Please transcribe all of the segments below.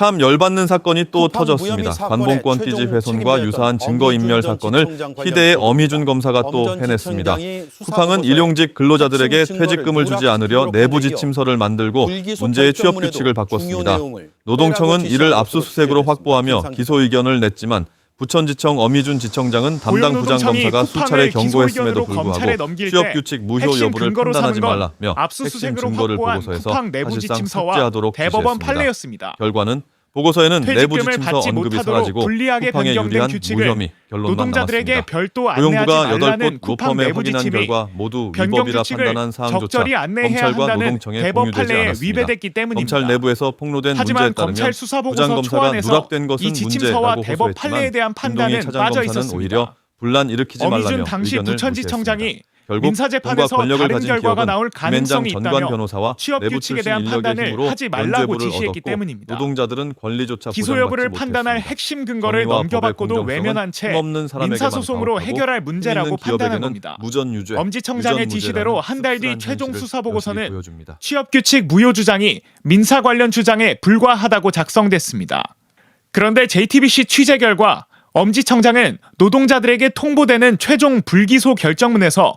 참 열받는 사건이 또 터졌습니다. 최종 띠지 훼손과 유사한 증거 인멸 엄준 전 사건을 희대의 어미준 검사가 또 해냈습니다. 쿠팡은 일용직 근로자들에게 퇴직금을 주지 않으려 내부 지침서를 만들고 문제의 취업 규칙을 바꿨습니다. 노동청은 이를 압수수색으로 확보하며. 기소 의견을 냈지만 부천지청 어미준 지청장은 담당 부장검사가 수차례 경고했음에도 불구하고 취업 때 규칙 무효 여부를 판단하지 말라며 핵심 증거를 보고서에서 사실상 삭제하도록 대법원 지시했습니다. 판례였습니다. 결과는 보고서에는 내부 퇴직금을 지침서 받지 언급이 못하도록 사라지고 불리하게 쿠팡에 변경된 유리한 규칙을 무혐의 결론만 노동자들에게 남았습니다. 별도 안내하지 고용부가 말라는 8곳 쿠팡 로펌에 내부 확인한 지침이 결과 모두 변경 위법이라 규칙을 판단한 사항조차 적절히 안내해야 검찰과 한다는 노동청에 대법 공유되지 판례에 않았습니다. 위배됐기 때문입니다. 검찰 내부에서 폭로된 문제에 하지만 따르면 검찰 수사 보고서 부장검사가 초안에서 누락된 것은 이 지침서와 문제라고 대법 호소했지만 판례에 대한 판단은 김동희 빠져 차장검사는 있었습니다. 오히려 분란 일으키지 말라며 어미준 당시 의견을 부천지청장이. 결국 민사 재판에서 돈과 권력을 다른 가진 결과가 기업은 나올 김앤장 가능성이 전관 있다며 변호사와 취업 내부 규칙에 출신 대한 인력의 판단을 힘으로 하지 말라고 면죄부를 지시했기 얻었고 때문입니다. 노동자들은 권리조차 기소 여부를 보장받지 판단할 못했습니다. 핵심 근거를 정의와 넘겨받고도 법의 외면한 채 사람에게만 민사소송으로 가혹하고 해결할 문제라고 힘있는 판단한 기업에게는 겁니다. 무전유죄, 엄지청장의 유전무죄라는 지시대로 한 달 뒤 씁쓸한 최종 현실을 수사 보고서는 보여줍니다. 취업 규칙 무효 주장이 민사 관련 주장에 불과하다고 작성됐습니다. 그런데 JTBC 취재 결과 엄지청장은 노동자들에게 통보되는 최종 불기소 결정문에서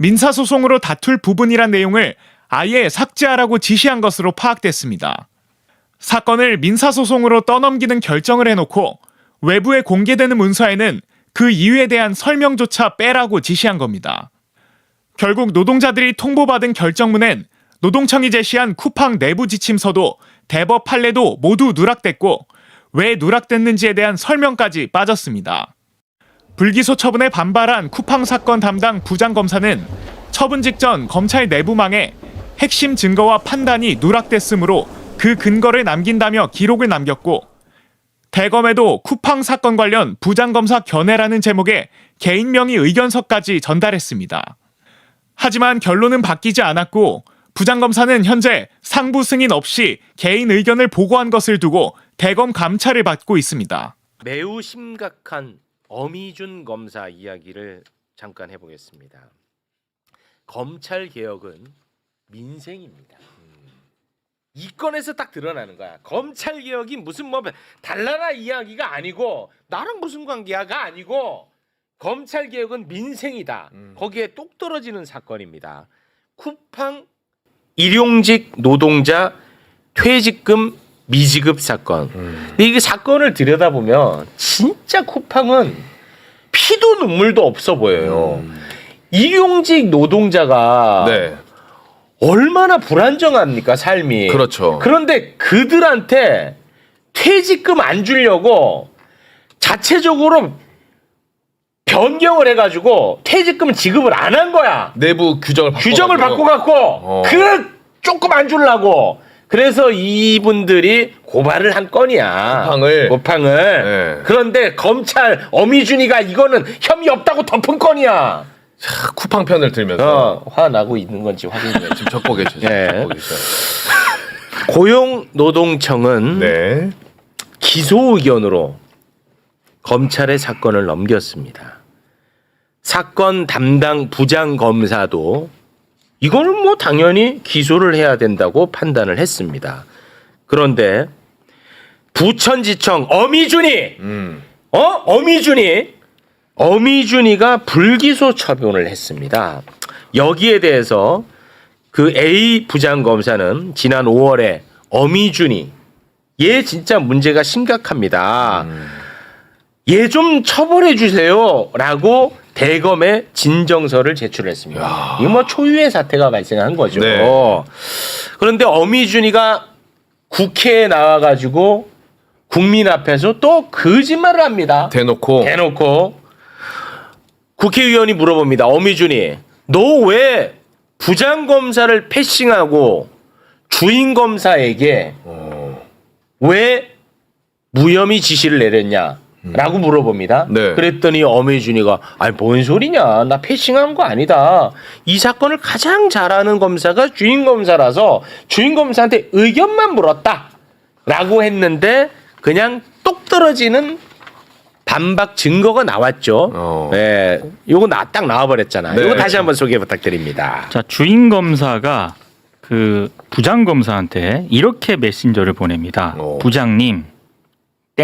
민사소송으로 다툴 부분이란 내용을 아예 삭제하라고 지시한 것으로 파악됐습니다. 사건을 민사소송으로 떠넘기는 결정을 해놓고 외부에 공개되는 문서에는 그 이유에 대한 설명조차 빼라고 지시한 겁니다. 결국 노동자들이 통보받은 결정문엔 노동청이 제시한 쿠팡 내부 지침서도 대법 판례도 모두 누락됐고 왜 누락됐는지에 대한 설명까지 빠졌습니다. 불기소 처분에 반발한 쿠팡 사건 담당 부장검사는 처분 직전 검찰 내부망에 핵심 증거와 판단이 누락됐으므로 그 근거를 남긴다며 기록을 남겼고 대검에도 쿠팡 사건 관련 부장검사 견해라는 제목의 개인 명의 의견서까지 전달했습니다. 하지만 결론은 바뀌지 않았고 부장검사는 현재 상부 승인 없이 개인 의견을 보고한 것을 두고 대검 감찰을 받고 있습니다. 매우 심각한 어미준 검사 이야기를 잠깐 해보겠습니다. 검찰 개혁은 민생입니다. 이 건에서 딱 드러나는 거야. 검찰 개혁이 무슨 뭐 달나라 이야기가 아니고 나랑 무슨 관계야가 아니고 검찰 개혁은 민생이다. 거기에 똑 떨어지는 사건입니다. 쿠팡 일용직 노동자 퇴직금 미지급 사건. 근데 이 사건을 들여다보면 진짜 쿠팡은 피도 눈물도 없어 보여요. 일용직 노동자가 네. 얼마나 불안정합니까 삶이. 그렇죠. 그런데 그들한테 퇴직금 안 주려고 자체적으로 변경을 해가지고 퇴직금을 지급을 안 한 거야. 내부 규정을 바꿔 규정을 바꿔갖고 어. 그 조금 안 주려고. 그래서 이분들이 고발을 한 건이야. 쿠팡을. 쿠팡을. 네. 그런데 검찰 어미준이가 이거는 혐의 없다고 덮은 건이야. 자, 쿠팡 편을 들면서 어, 화나고 있는 건지 확인해. 지금 적고 계셔요. 네. 적고 계셔요. 고용노동청은 네. 기소 의견으로 검찰에 사건을 넘겼습니다. 사건 담당 부장 검사도 이거는 뭐 당연히 기소를 해야 된다고 판단을 했습니다. 그런데 부천지청 어미준이 음. 어 어미준이 어미준이가 불기소 처분을 했습니다. 여기에 대해서 그 A 부장 검사는 지난 5월에 어미준이 얘 진짜 문제가 심각합니다. 얘좀 처벌해 주세요라고 대검에 진정서를 제출했습니다. 이거 뭐 초유의 사태가 발생한 거죠. 네. 그런데 어미준이가 국회에 나와가지고 국민 앞에서 또 거짓말을 합니다. 대놓고 대놓고 국회의원이 물어봅니다. 어미준이 너 왜 부장 검사를 패싱하고 주인 검사에게 왜 무혐의 지시를 내렸냐? 라고 물어봅니다. 네. 그랬더니 어미준이가 아니 뭔 소리냐? 나 패싱한 거 아니다. 이 사건을 가장 잘하는 검사가 주인 검사라서 주인 검사한테 의견만 물었다. 라고 했는데 그냥 똑 떨어지는 반박 증거가 나왔죠. 어. 네, 요거 나, 딱 나와버렸잖아요. 네, 요거 다시 그렇죠. 한번 소개 부탁드립니다. 자 주인 검사가 그 부장 검사한테 이렇게 메신저를 보냅니다. 어. 부장님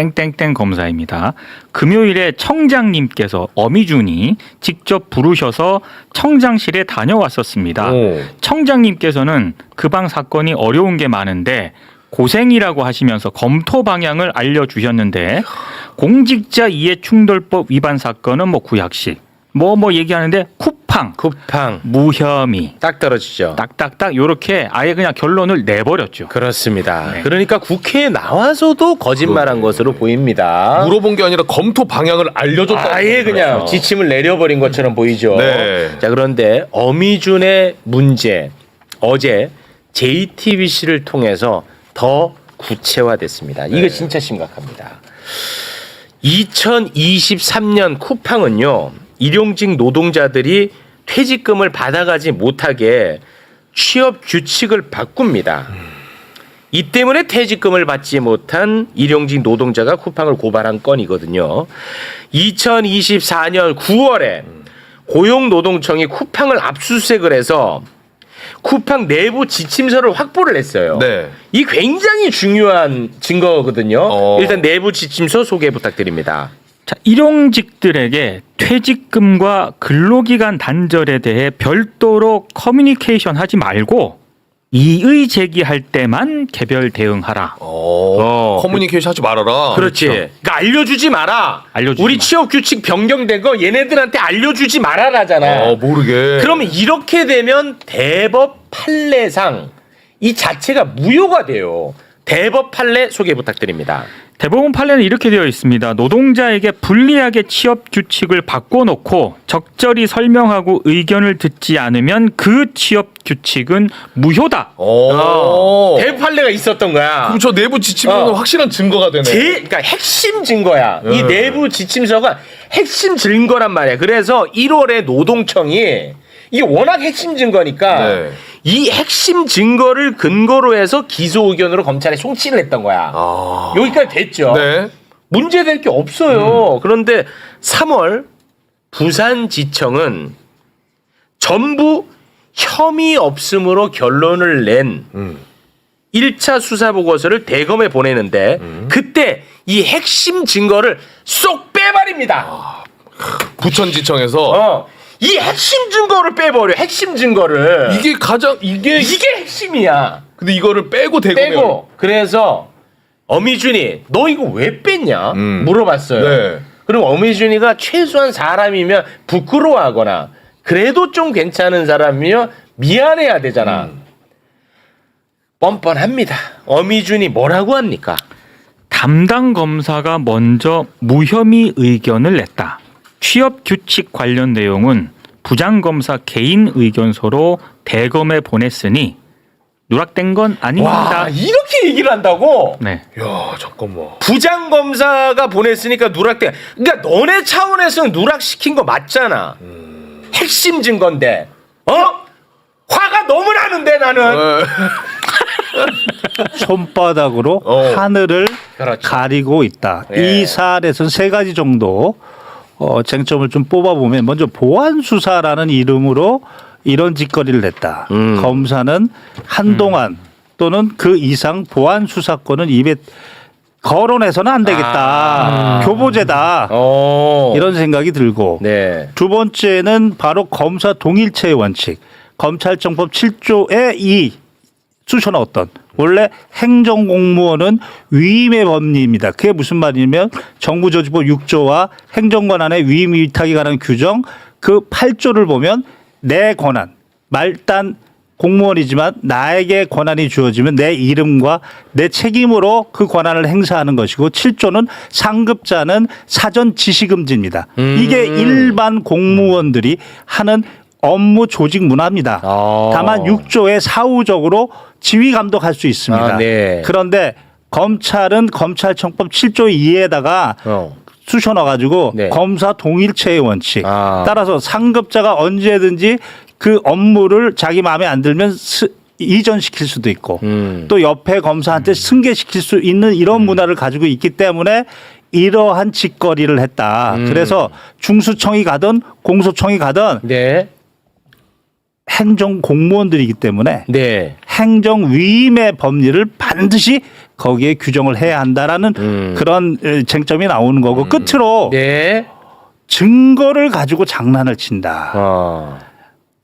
땡땡땡 검사입니다. 금요일에 청장님께서 어미준이 직접 부르셔서 청장실에 다녀왔었습니다. 오. 청장님께서는 그 방 사건이 어려운 게 많은데 고생이라고 하시면서 검토 방향을 알려주셨는데 공직자 이해충돌법 위반 사건은 뭐 구약식 뭐뭐 얘기하는데 쿠팡 쿠팡 무혐의 딱 떨어지죠. 딱딱딱 요렇게 아예 그냥 결론을 내버렸죠. 그렇습니다. 네. 그러니까 국회에 나와서도 거짓말한 것으로 보입니다. 물어본 게 아니라 검토 방향을 알려줬다. 아예 그냥 지침을 내려버린 것처럼 보이죠. 네. 자 그런데 어미준의 문제 어제 JTBC를 통해서 더 구체화됐습니다. 이거 네. 진짜 심각합니다. 2023년 쿠팡은요 일용직 노동자들이 퇴직금을 받아가지 못하게 취업 규칙을 바꿉니다. 이 때문에 퇴직금을 받지 못한 일용직 노동자가 쿠팡을 고발한 건이거든요. 2024년 9월에 고용노동청이 쿠팡을 압수수색을 해서 쿠팡 내부 지침서를 확보를 했어요. 네. 이 굉장히 중요한 증거거든요. 어. 일단 내부 지침서 소개 부탁드립니다. 자, 일용직들에게 퇴직금과 근로기간 단절에 대해 별도로 커뮤니케이션 하지 말고 이의 제기할 때만 개별 대응하라. 어. 어. 커뮤니케이션 하지 말아라. 그렇지. 그러니까 알려주지 마라. 알려주지 우리 마. 취업 규칙 변경된 거 얘네들한테 알려주지 말아라잖아. 어, 모르게. 그러면 이렇게 되면 대법 판례상 이 자체가 무효가 돼요. 대법 판례 소개 부탁드립니다. 대법원 판례는 이렇게 되어 있습니다. 노동자에게 불리하게 취업 규칙을 바꿔놓고 적절히 설명하고 의견을 듣지 않으면 그 취업 규칙은 무효다. 어. 대법 판례가 있었던 거야. 그럼 저 내부 지침서는 어. 확실한 증거가 되네. 제, 그러니까 핵심 증거야. 이 네. 내부 지침서가 핵심 증거란 말이야. 그래서 1월에 노동청이 이게 워낙 핵심 증거니까 네. 이 핵심 증거를 근거로 해서 기소 의견으로 검찰에 송치를 했던 거야. 아. 여기까지 됐죠. 네. 문제될 게 없어요. 그런데 3월 부산지청은 전부 혐의 없음으로 결론을 낸 음. 1차 수사 보고서를 대검에 보내는데 그때 이 핵심 증거를 쏙 빼버립니다. 부천지청에서 어. 이 핵심 증거를 빼버려. 핵심 증거를. 이게 가장 이게 이게 핵심이야. 근데 이거를 빼고 대검에 빼고 그래서 어미준이 너 이거 왜 뺐냐 음. 물어봤어요. 네. 그럼 어미준이가 최소한 사람이면 부끄러워하거나 그래도 좀 괜찮은 사람이면 미안해야 되잖아. 음. 뻔뻔합니다. 어미준이 뭐라고 합니까? 담당 검사가 먼저 무혐의 의견을 냈다. 취업 규칙 관련 내용은 부장 검사 개인 의견서로 대검에 보냈으니 누락된 건 아닙니다. 와 이렇게 얘기를 한다고? 네. 야 잠깐만. 부장 검사가 보냈으니까 누락돼. 그러니까 너네 차원에서는 누락시킨 거 맞잖아. 핵심 증거인데. 어? 화가 너무 나는데 나는. 네. 손바닥으로 어. 하늘을 그렇죠. 가리고 있다. 예. 이 사안에서는 세 가지 정도 어, 쟁점을 좀 뽑아보면 먼저 보안 수사라는 이름으로 이런 짓거리를 냈다. 음. 검사는 한동안 또는 그 이상 보안 수사권은 입에 거론해서는 안 되겠다. 교보제다. 어. 이런 생각이 들고 네. 두 번째는 바로 검사 동일체의 원칙. 검찰청법 7조의 이 수셔 넣었던 원래 행정공무원은 위임의 법리입니다. 그게 무슨 말이냐면 정부조직법 6조와 행정권한의 위임 위탁에 관한 규정 그 8조를 보면 내 권한 말단 공무원이지만 나에게 권한이 주어지면 내 이름과 내 책임으로 그 권한을 행사하는 것이고 7조는 상급자는 사전 지시 금지입니다. 이게 일반 공무원들이 하는 업무 조직 문화입니다. 아. 다만 6조에 사후적으로 지휘 감독할 수 있습니다. 아, 네. 그런데 검찰은 검찰청법 7조 2에다가 어. 쑤셔 넣어가지고 네. 검사 동일체의 원칙. 아. 따라서 상급자가 언제든지 그 업무를 자기 마음에 안 들면 스- 이전시킬 수도 있고 음. 또 옆에 검사한테 승계시킬 수 있는 이런 문화를 가지고 있기 때문에 이러한 짓거리를 했다. 음. 그래서 중수청이 가든 공소청이 가든 네. 행정 공무원들이기 때문에 네. 행정 위임의 법리를 반드시 거기에 규정을 해야 한다라는 음. 그런 에, 쟁점이 나오는 거고 끝으로 네. 증거를 가지고 장난을 친다. 어.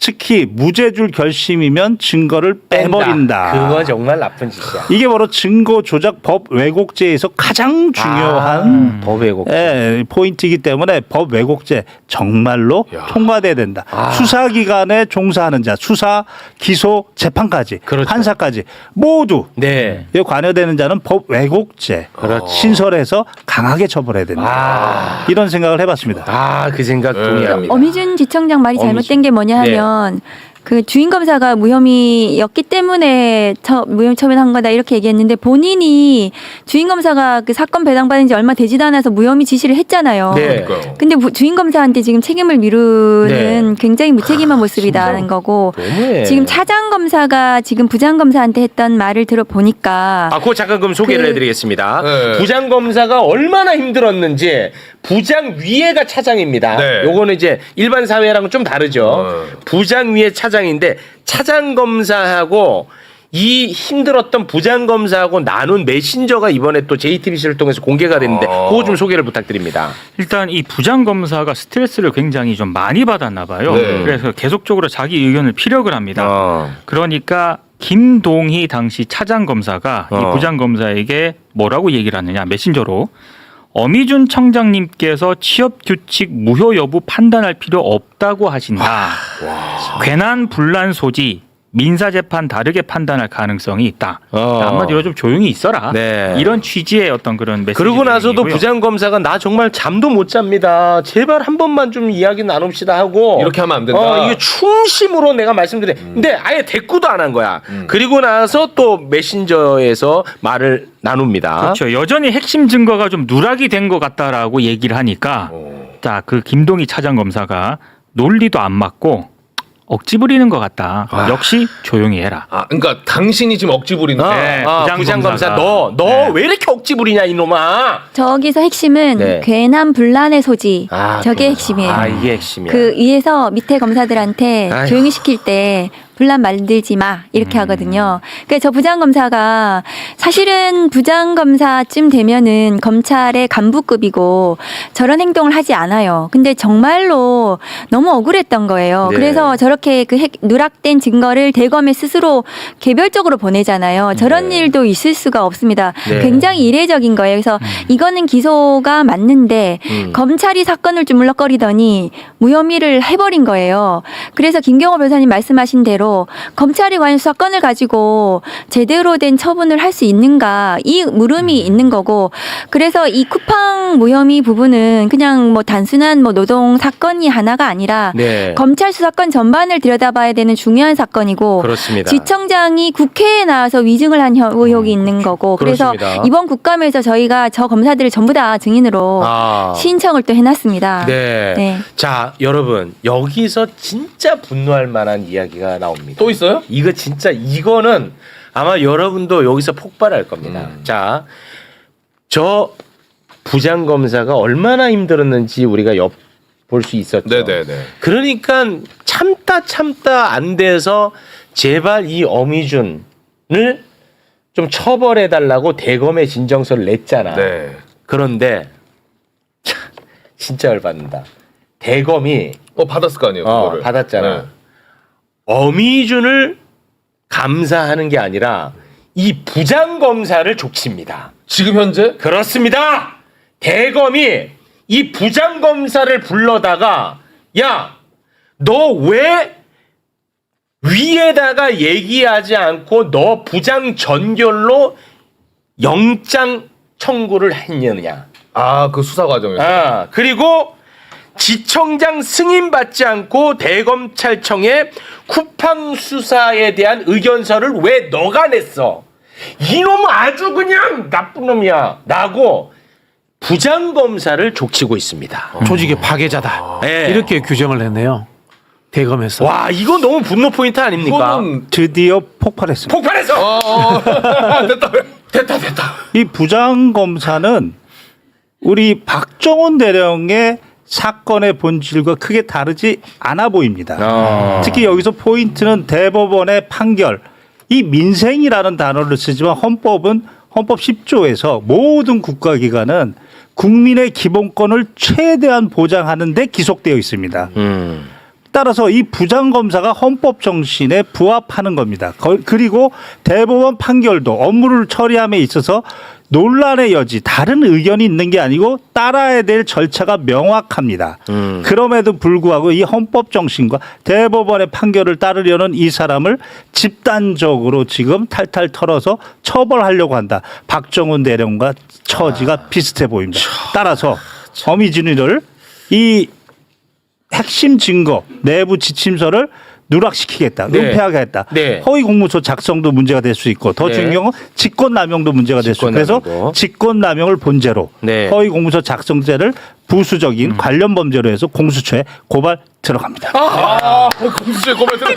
특히 무죄줄 결심이면 증거를 빼버린다. 그거 정말 나쁜 짓이야. 이게 바로 증거 조작 법 왜곡죄에서 가장 중요한 아, 법 왜곡. 예, 포인트이기 때문에 법 왜곡죄 정말로 야. 통과돼야 된다. 아. 수사기관에 종사하는 자, 수사, 기소, 재판까지, 그렇죠. 판사까지 모두 네. 이 관여되는 자는 법 왜곡죄 그렇지. 신설해서 강하게 처벌해야 된다. 아. 이런 생각을 해봤습니다. 아, 그 생각 네. 동의합니다. 어미준 지청장 말이 어미준. 잘못된 게 뭐냐 하면 보면 그 주인 검사가 무혐의였기 때문에 처, 무혐의 처분한 거다 이렇게 얘기했는데 본인이 주인 검사가 그 사건 배당받은 지 얼마 되지도 않아서 무혐의 지시를 했잖아요. 네. 그러니까요. 근데 부- 주인 검사한테 지금 책임을 미루는 네. 굉장히 무책임한 모습이라는 거고 너무해. 지금 차장 검사가 지금 부장 검사한테 했던 말을 들어보니까 아, 그거 잠깐 그럼 소개를 그- 해드리겠습니다. 네. 부장 검사가 얼마나 힘들었는지 부장 위에가 차장입니다. 네. 요거는 이제 일반 사회랑은 좀 다르죠. 어. 부장 위에 차장 인데 차장 검사하고 이 힘들었던 부장 검사하고 나눈 메신저가 이번에 또 JTBC를 통해서 공개가 됐는데 어. 그거 좀 소개를 부탁드립니다. 일단 이 부장 검사가 스트레스를 굉장히 좀 많이 받았나 봐요. 네. 그래서 계속적으로 자기 의견을 피력을 합니다. 어. 그러니까 김동희 당시 차장 검사가 어. 이 부장 검사에게 뭐라고 얘기를 하느냐 메신저로 어미준 청장님께서 취업 규칙 무효 여부 판단할 필요 없다고 하신다. 괜한 분란 소지 민사 재판 다르게 판단할 가능성이 있다. 어. 한마디로 좀 조용히 있어라. 네. 이런 취지의 어떤 그런 메시지. 그러고 나서도. 부장 검사가 나 정말 잠도 못 잡니다. 제발 한 번만 좀 이야기 나눕시다 하고 이렇게 하면 안 된다. 음. 어, 이게 충심으로 내가 말씀드려. 근데 아예 대꾸도 안 한 거야. 그리고 나서 또 메신저에서 말을 나눕니다. 그렇죠. 여전히 핵심 증거가 좀 누락이 된 것 같다라고 얘기를 하니까 어. 자그 김동희 차장 검사가 논리도 안 맞고 억지 부리는 것 같다. 아. 역시 조용히 해라. 아, 그러니까 당신이 지금 억지 부리는 어, 거. 네, 어, 부장 부장 검사 검사가. 너너왜 네. 이렇게 억지 부리냐 이놈아. 저기서 핵심은 네. 괜한 분란의 소지 아, 저게 그렇구나. 핵심이에요. 아 이게 핵심이야. 그 위에서 밑에 검사들한테 아이고. 조용히 시킬 때 분란 만들지 마 이렇게 하거든요. 그러니까 저 부장 검사가 사실은 부장 검사쯤 되면은 검찰의 간부급이고 저런 행동을 하지 않아요. 근데 정말로 너무 억울했던 거예요. 네. 그래서 저렇게 그 핵- 누락된 증거를 대검에 스스로 개별적으로 보내잖아요. 저런 네. 일도 있을 수가 없습니다. 네. 굉장히 이례적인 거예요. 그래서 이거는 기소가 맞는데 음. 검찰이 사건을 주물럭거리더니 무혐의를 해버린 거예요. 그래서 김경호 변호사님 말씀하신 대로 검찰이 과연 사건을 가지고 제대로 된 처분을 할 수 있는가 이 물음이 음. 있는 거고 그래서 이 쿠팡 무혐의 부분은 그냥 뭐 단순한 뭐 노동 사건이 하나가 아니라 네. 검찰 수사권 전반을 들여다봐야 되는 중요한 사건이고 그렇습니다. 지청장이 국회에 나와서 위증을 한 혀- 의혹이 있는 거고 그래서 그렇습니다. 이번 국감에서 저희가 저 검사들을 전부 다 증인으로 아. 신청을 또 해놨습니다. 네. 네. 자, 여러분 여기서 진짜 분노할 만한 이야기가 나옵니다. 또 있어요? 이거 진짜 이거는 아마 여러분도 여기서 폭발할 겁니다. 음. 자, 저 부장 검사가 얼마나 힘들었는지 우리가 엿볼수 있었죠. 네네네. 그러니까 참다 참다 안 돼서 제발 이 어미준을 좀 처벌해 달라고 대검에 진정서를 냈잖아. 네. 그런데 참, 진짜 열받는다. 대검이 어 받았을 거 아니에요. 어, 그거를. 받았잖아. 네. 어미준을 감사하는 게 아니라 이 부장 검사를 족칩니다. 지금 현재 그렇습니다. 대검이 이 부장 검사를 불러다가 야, 너 왜 위에다가 얘기하지 않고 너 부장 전결로 영장 청구를 했느냐? 아 그 수사 과정에서 아, 그리고 지청장 승인 받지 않고 대검찰청에 쿠팡 수사에 대한 의견서를 왜 너가 냈어? 이놈은 아주 그냥 나쁜 놈이야. 라고 부장검사를 족치고 있습니다. 조직의 파괴자다. 네. 이렇게 규정을 했네요. 대검에서. 와, 이거 너무 분노 포인트 아닙니까? 이거는 드디어 폭발했습니다. 폭발했어! 어, 됐다. 됐다, 됐다. 이 부장 검사는 우리 박정훈 대령의 사건의 본질과 크게 다르지 않아 보입니다. 어. 특히 여기서 포인트는 대법원의 판결. 이 민생이라는 단어를 쓰지만 헌법은 헌법 10조에서 모든 국가기관은 국민의 기본권을 최대한 보장하는 데 기속되어 있습니다. 음. 따라서 이 부장검사가 헌법 정신에 부합하는 겁니다. 거- 그리고 대법원 판결도 업무를 처리함에 있어서 논란의 여지, 다른 의견이 있는 게 아니고 따라야 될 절차가 명확합니다. 그럼에도 불구하고 이 헌법 정신과 대법원의 판결을 따르려는 이 사람을 집단적으로 지금 탈탈 털어서 처벌하려고 한다. 박정훈 대령과 처지가 비슷해 보입니다. 따라서 어미준이를 이 핵심 증거 내부 지침서를 누락시키겠다, 네. 은폐하겠다. 네. 허위 공문서 작성도 문제가 될 수 있고 더 네. 중요한 건 직권남용도 문제가 될 수 있고 그래서. 직권남용을 본죄로 네. 허위 공문서 작성죄를 부수적인 관련 범죄로 해서 공수처에 고발 들어갑니다. 아, 공수처에 고발 들어.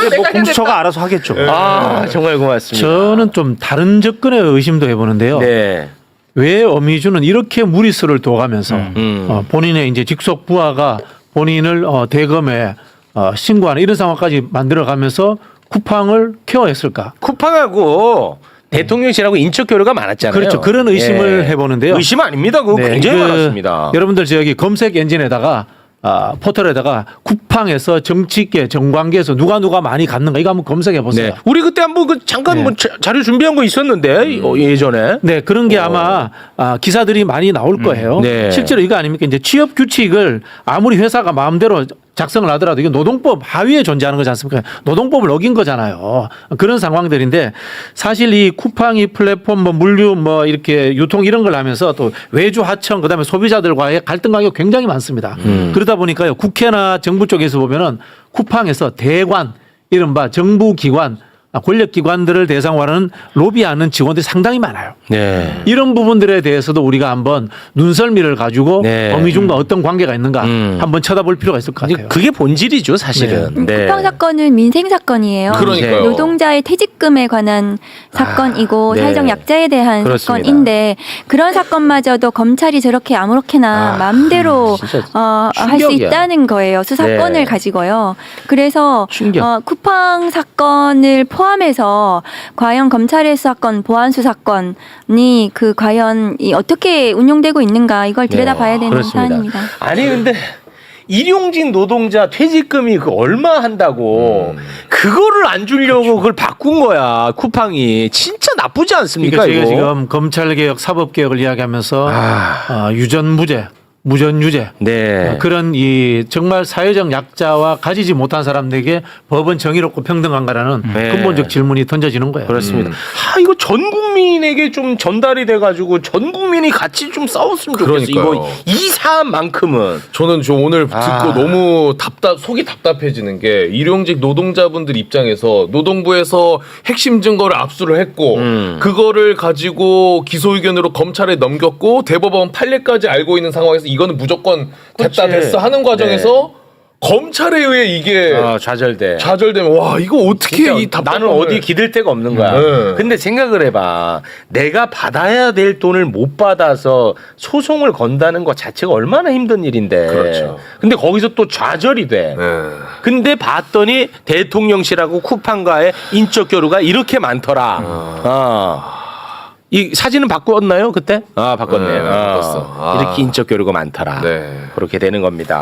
근데 뭐 공수처가 알아서 하겠죠. 아 정말 고맙습니다. 저는 좀 다른 접근의 의심도 해보는데요. 네. 왜 어미주는 이렇게 무리수를 둬가면서 음. 어, 본인의 이제 직속 부하가 본인을 어, 대검에 어, 신고하는 이런 상황까지 만들어가면서 쿠팡을 케어했을까? 쿠팡하고 대통령실하고 인적 교류가 많았잖아요. 그렇죠. 그런 의심을 예. 해보는데요. 의심 아닙니다. 그거 네, 굉장히 그 많았습니다. 여러분들 저기 검색 엔진에다가 아, 포털에다가 쿠팡에서 정치계 정관계에서 누가 누가 많이 갔는가 이거 한번 검색해 보세요. 네. 우리 그때 한번 그 잠깐 네. 뭐 자, 자료 준비한 거 있었는데 어, 예전에. 네, 그런 게 아마 아, 기사들이 많이 나올 거예요. 네. 실제로 이거 아닙니까? 이제 취업 규칙을 아무리 회사가 마음대로 작성을 하더라도 이게 노동법 하위에 존재하는 거지 않습니까? 노동법을 어긴 거잖아요. 그런 상황들인데 사실 이 쿠팡이 플랫폼 뭐 물류 뭐 이렇게 유통 이런 걸 하면서 또 외주 하청 그다음에 소비자들과의 갈등 관계가 굉장히 많습니다. 그러다 보니까요. 국회나 정부 쪽에서 보면은 쿠팡에서 대관 이른바 정부 기관 아, 권력 기관들을 대상으로 하는 로비하는 직원들이 상당히 많아요. 네. 이런 부분들에 대해서도 우리가 한번 눈썰미를 가지고 네. 어미중과 어떤 관계가 있는가 음. 한번 쳐다볼 필요가 있을 것 같아요. 그게 본질이죠, 사실은. 음, 네. 쿠팡 사건은 민생 사건이에요. 그러니까요. 노동자의 퇴직금에 관한 사건이고 네. 사회적 약자에 대한 그렇습니다. 사건인데 그런 사건마저도 검찰이 저렇게 아무렇게나 아, 마음대로 어, 할 수. 있다는 거예요. 수사권을 네. 가지고요. 그래서. 어, 쿠팡 사건을 포 함해서 과연 검찰의 수사권, 보안 수사권이 그 과연 이 어떻게 운용되고 있는가 이걸 들여다봐야 되는 네. 그렇습니다. 사안입니다. 아니 근데 일용직 노동자 퇴직금이 그 얼마 한다고 그거를 안 주려고 그걸 바꾼 거야 쿠팡이 진짜 나쁘지 않습니까 그러니까 저희가 이거? 지금 검찰 개혁, 사법 개혁을 이야기하면서 아. 어, 유전 무죄, 무전 유죄 네. 어, 그런 이 정말 사회적 약자와 가지지 못한 사람들에게 법은 정의롭고 평등한가라는 네. 근본적 질문이 던져지는 거예요. 그렇습니다. 아 이거 전 국민에게 좀 전달이 돼가지고 전 국민이 같이 좀 싸웠으면 좋겠어. 그러니까요. 이거 이 사안만큼은 저는 저 오늘 듣고 아. 너무 답답 속이 답답해지는 게 일용직 노동자분들 입장에서 노동부에서 핵심 증거를 압수를 했고 음. 그거를 가지고 기소 의견으로 검찰에 넘겼고 대법원 판례까지 알고 있는 상황에서 이거는 무조건 됐다 그치. 됐어 하는 과정에서 검찰에 의해 이게 어, 좌절돼. 좌절되면 와 이거 어떻게 이 답답함을 나는 어디 기댈 데가 없는 거야. 네. 근데 생각을 해봐. 내가 받아야 될 돈을 못 받아서 소송을 건다는 것 자체가 얼마나 힘든 일인데. 그렇죠. 근데 거기서 또 좌절이 돼. 네. 근데 봤더니 대통령실하고 쿠팡과의 인적 교류가 이렇게 많더라. 어. 이 사진은 바꿨나요 그때? 아 바꿨네. 네, 요 바꿨어. 아. 이렇게 인적 교류가 많더라. 네. 그렇게 되는 겁니다.